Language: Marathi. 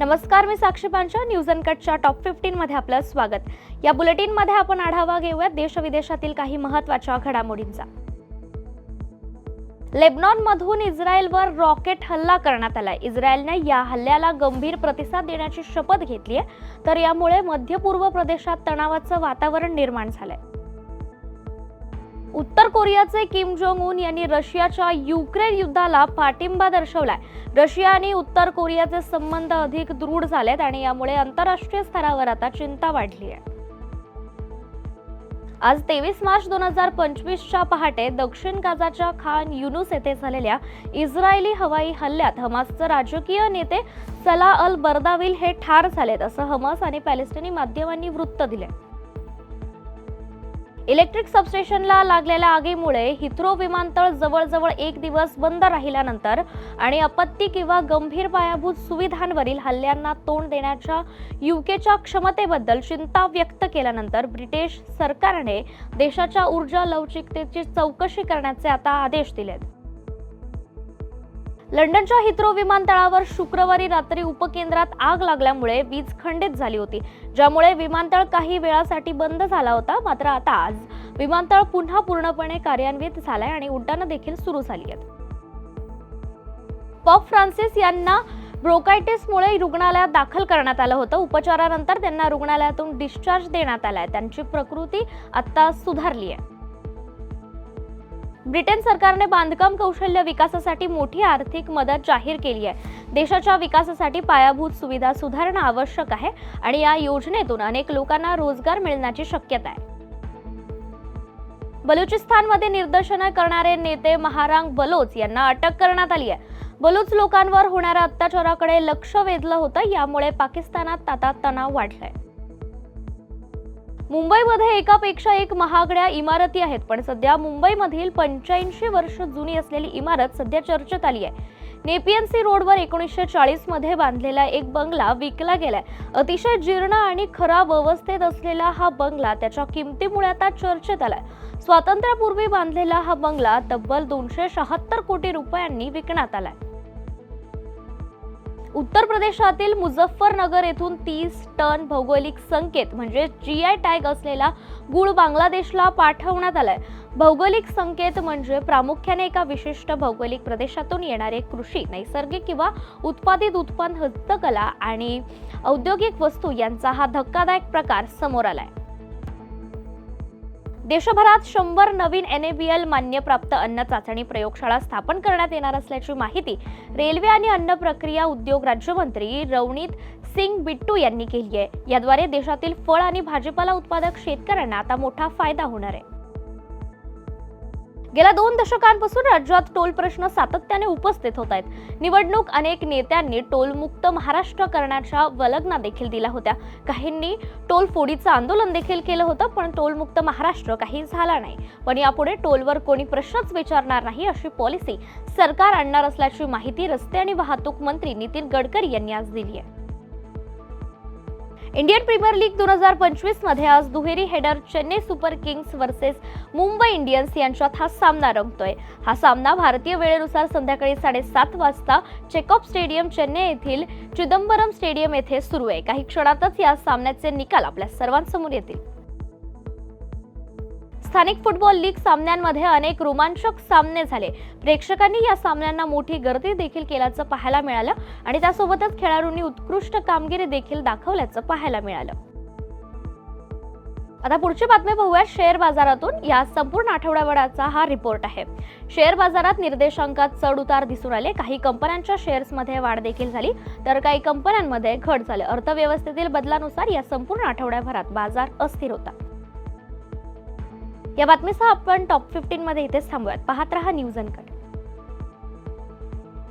नमस्कार मी साक्षी पांचा न्यूज अनकटच्या टॉप फिफ्टीन मध्ये आपलं स्वागत. या बुलेटिनमध्ये आपण आढावा घेऊयात देश विदेशातील काही महत्त्वाच्या घडामोडींचा. लेबनॉन मधून इस्रायलवर रॉकेट हल्ला करण्यात आला इस्रायलने या हल्ल्याला गंभीर प्रतिसाद देण्याची शपथ घेतली आहे तर यामुळे मध्य पूर्व प्रदेशात तणावाचं वातावरण निर्माण झालंय. उत्तर कोरियाचे किम जोंग उन यांनी रशियाच्या युक्रेन युद्धाला पाठिंबा दर्शवलाय. रशिया आणि उत्तर कोरियाचे संबंध अधिक दृढ झालेत आणि यामुळे आंतरराष्ट्रीय स्तरावर आता चिंता वाढली आहे. आज तेवीस मार्च दोन हजार पंचवीसच्या पहाटे दक्षिण गाजाच्या खान युनुस येथे झालेल्या इस्रायली हवाई हल्ल्यात हमासचे राजकीय नेते सला अल बर्दाविल हे ठार झालेत असं हमास आणि पॅलेस्टिनी माध्यमांनी वृत्त दिले इलेक्ट्रिक सबस्टेशनला लागलेल्या आगीमुळे हिथ्रो विमानतळ जवळजवळ एक दिवस बंद राहिल्यानंतर आणि आपत्ती किंवा गंभीर पायाभूत सुविधांवरील हल्ल्यांना तोंड देण्याच्या युकेच्या क्षमतेबद्दल चिंता व्यक्त केल्यानंतर ब्रिटिश सरकारने देशाच्या ऊर्जा लवचिकतेची चौकशी करण्याचे आता आदेश दिलेत. लंडनच्या हिथ्रो विमानतळावर शुक्रवारी रात्री उपकेंद्रात आग लागल्यामुळे वीज खंडित झाली होती ज्यामुळे विमानतळ काही वेळासाठी बंद झाला होता. मात्र आता आज विमानतळ पुन्हा पूर्णपणे कार्यान्वित झालाय आणि उड्डाणं देखील सुरू झाली आहेत. पॉप फ्रान्सिस यांना ब्रोकायटिसमुळे रुग्णालयात दाखल करण्यात आलं होतं. उपचारानंतर त्यांना रुग्णालयातून डिस्चार्ज देण्यात आला आहे त्यांची प्रकृती आता सुधारली आहे. ब्रिटन सरकारने बांधकाम कौशल्य विकासासाठी मोठी आर्थिक मदत जाहीर केली आहे. देशाच्या विकासासाठी पायाभूत सुविधा सुधारणं आवश्यक आहे आणि या योजनेतून अनेक लोकांना रोजगार मिळण्याची शक्यता आहे. बलुचिस्तानमध्ये निदर्शनं करणारे नेते महारांग बलोच यांना अटक करण्यात आली आहे. बलूच लोकांवर होणाऱ्या अत्याचाराकडे लक्ष वेधलं होतं यामुळे पाकिस्तानात आता तणाव वाढलाय. मुंबईमध्ये एकापेक्षा एक महागड्या इमारती आहेत पण सध्या मुंबईमधील पंच्याऐंशी वर्ष जुनी असलेली इमारत सध्या चर्चेत आली आहे. नेपियन्सी रोडवर एकोणीसशे चाळीसमध्ये बांधलेला एक बंगला विकला गेलाय. अतिशय जीर्ण आणि खराब अवस्थेत असलेला हा बंगला त्याच्या किमतीमुळे आता चर्चेत आलाय. स्वातंत्र्यापूर्वी बांधलेला हा बंगला तब्बल दोनशे शहात्तर कोटी रुपयांनी विकण्यात आलाय. उत्तर प्रदेशातील मुझफ्फरनगर येथून तीस टन भौगोलिक संकेत म्हणजे जी आय टॅग असलेला गुळ बांगलादेशला पाठवण्यात आलाय. भौगोलिक संकेत म्हणजे प्रामुख्याने एका विशिष्ट भौगोलिक प्रदेशातून येणारे कृषी नैसर्गिक किंवा उत्पादित उत्पन्न हस्तकला आणि औद्योगिक वस्तू यांचा हा धक्कादायक प्रकार समोर आलाय. देशभरात शंभर नवीन एन ए बी एल मान्यप्राप्त अन्न चाचणी प्रयोगशाळा स्थापन करण्यात येणार असल्याची माहिती रेल्वे आणि अन्न प्रक्रिया उद्योग राज्यमंत्री रवनीत सिंग बिट्टू यांनी केली आहे. याद्वारे देशातील फळ आणि भाजीपाला उत्पादक शेतकऱ्यांना आता मोठा फायदा होणार आहे. गेल्या दोन दशकांपासून राज्यात टोल प्रश्न सातत्याने उपस्थित होत आहेत. निवडणूक अनेक नेत्यांनी टोलमुक्त महाराष्ट्र करण्याच्या वलगना देखील दिल्या होत्या. काहींनी टोल फोडीचं आंदोलन देखील केलं होतं पण टोलमुक्त महाराष्ट्र काही झाला नाही. पण यापुढे टोलवर कोणी प्रश्नच विचारणार नाही अशी पॉलिसी सरकार आणणार असल्याची माहिती रस्ते आणि वाहतूक मंत्री नितीन गडकरी यांनी आज दिली आहे. इंडियन प्रीमियर लीग दोन हजार पंचवीसमध्ये आज दुहेरी header Chennai Super Kings versus Mumbai Indians यांच्यात हा सामना रंगतोय. हा सामना भारतीय वेळेनुसार संध्याकाळी साडेसात वाजता चेकअप स्टेडियम चेन्नई येथील चिदंबरम स्टेडियम येथे सुरू आहे. काही क्षणातच या सामन्याचे निकाल आपल्या सर्वांसमोर येतील. स्थानिक फुटबॉल लीग सामन्यांमध्ये अनेक रोमांचक सामने झाले. प्रेक्षकांनी या सामन्यांना मोठी गर्दी देखील केल्याचं पाहायला मिळालं आणि त्यासोबतच खेळाडूंनी उत्कृष्ट कामगिरी देखील दाखवल्याचं पाहायला मिळालं. आता पुढची बातमी पाहूया शेअर बाजारातून. या संपूर्ण आठवड्याभराचा हा रिपोर्ट आहे. शेअर बाजारात निर्देशांकात चढ उतार दिसून आले. काही कंपन्यांच्या शेअर्समध्ये वाढ देखील झाली. तर काही कंपन्यांमध्ये घट झाले. अर्थव्यवस्थेतील बदलानुसार या संपूर्ण आठवड्याभरात बाजार अस्थिर होता. या बातमीसह आपण टॉप फिफ्टीनमध्ये इथेच थांबूयात. पाहत रहा न्यूज अनकट